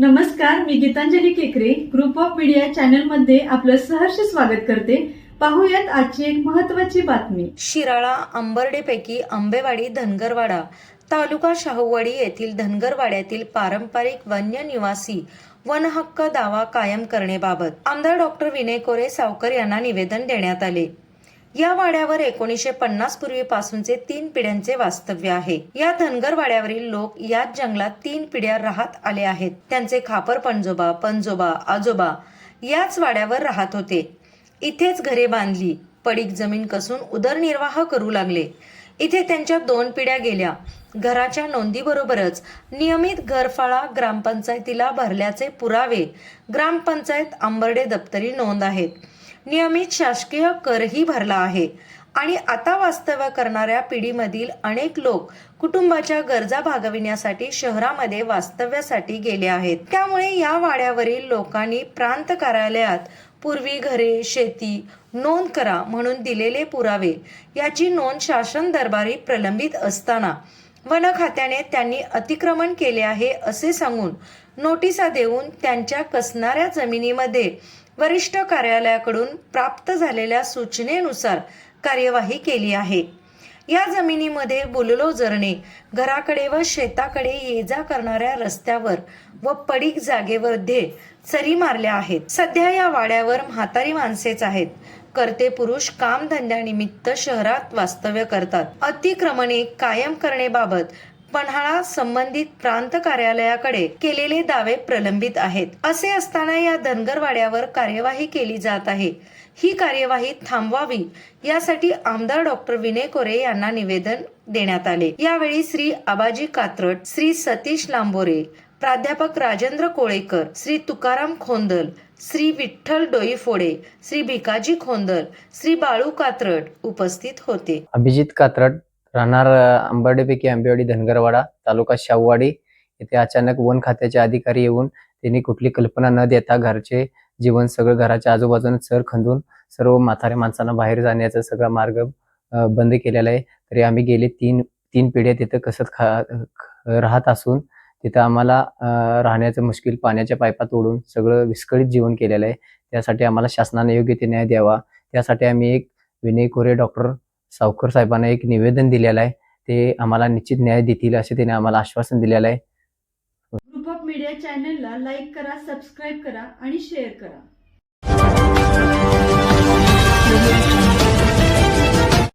नमस्कार मी गीतांजली केकरे. Group of media चॅनलमध्ये आपलं सहर्ष स्वागत करते. पाहूयात आजची एक महत्वाची बातमी. शिराळा आंबर्डेपैकी आंबेवाडी धनगरवाडा तालुका शाहूवाडी येथील धनगरवाड्यातील पारंपरिक वन्य निवासी वनहक्क दावा कायम करण्याबाबत आमदार डॉक्टर विनय कोरे सावकर यांना निवेदन देण्यात आले. या वाड्यावर एकोणीसशे पन्नास पूर्वीपासूनचे तीन पिढ्यांचे वास्तव्य आहे. या धनगर वाड्यावरील लोक याच जंगलात तीन पिढ्या राहत आले आहेत. त्यांचे खापर पणजोबा पणजोबा आजोबा याच वाड्यावर राहत होते. इथेच घरे बांधली. पडीक जमीन कसून उदरनिर्वाह करू लागले. इथे त्यांच्या दोन पिढ्या गेल्या. घराच्या नोंदीबरोबरच नियमित घरफाळा ग्रामपंचायतीला भरल्याचे पुरावे ग्रामपंचायत आंबर्डे दप्तरी नोंद आहेत. नियमित शासकीय करही भरला आहे. आणि आता वास्तव्य करणाऱ्या पिढीमधील अनेक लोक कुटुंबाच्या गरजा भागविण्यासाठी शहरामध्ये वास्तव्यासाठी गेले आहेत. त्यामुळे या वाड्यावरील लोकांनी प्रांत कार्यालयात पूर्वी घरे शेती नोंद करा म्हणून दिलेले पुरावे याची नोंद शासन दरबारी प्रलंबित असताना वन खात्याने त्यांनी अतिक्रमण केले आहे असे सांगून नोटिसा देऊन त्यांच्या कसणाऱ्या जमिनीमध्ये वरिष्ठ कार्यालयाकडून प्राप्त झालेल्या सूचनेनुसार कार्यवाही केली आहे. या जमिनीमध्ये बोललो जरणे घराकडे व शेताकडे ये जा करणाऱ्या रस्त्यावर व पडीक जागेवर धे सरी मारल्या आहेत. सध्या या वाड्यावर म्हातारी माणसेच आहेत. करते पुरुष कामधंद्यानिमित्त शहरात वास्तव्य करतात. अतिक्रमणे कायम करण्याबाबत पन्हाळा संबंधित प्रांत कार्यालयाकडे केलेले दावे प्रलंबित आहेत. असे असताना या धनगरवाड्यावर कार्यवाही केली जात आहे. ही कार्यवाही थांबवावी यासाठी आमदार डॉक्टर विनय कोरे यांना निवेदन देण्यात आले. यावेळी श्री आबाजी कात्रट श्री सतीश लांबोरे प्राध्यापक राजेंद्र कोळेकर श्री तुकाराम खोंदल श्री विठ्ठल डोईफोडे श्री भिकाजी खोंदल श्री बाळू कात्रट उपस्थित होते. अभिजित कात्रट राहणार आंबर्डेपैकी आंबेवाडी धनगरवाडा तालुका शाहूवाडी. येथे अचानक वन खात्याचे अधिकारी येऊन त्यांनी कुठली कल्पना न देता घरचे जीवन सगळं घराच्या आजूबाजूने सर खंदून सर्व म्हातारे माणसांना बाहेर जाण्याचा सगळा मार्ग बंद केलेला आहे. तरी आम्ही गेले तीन तीन पिढ्या तिथं कसत खा ख- राहत असून तिथं आम्हाला राहण्याचं मुश्किल पाण्याच्या पायपा तोडून सगळं विस्कळीत जीवन केलेलं आहे. त्यासाठी आम्हाला शासनाने योग्य ते न्याय द्यावा. त्यासाठी आम्ही एक विनय कोरे डॉक्टर सावकर साहेबांना एक निवेदन दिलेलं आहे. ते आम्हाला निश्चित न्याय देतील असे त्याने आम्हाला आश्वासन दिलेलं आहे. ग्रुप ऑफ मीडिया चॅनलला लाईक करा सबस्क्राईब करा आणि शेअर करा.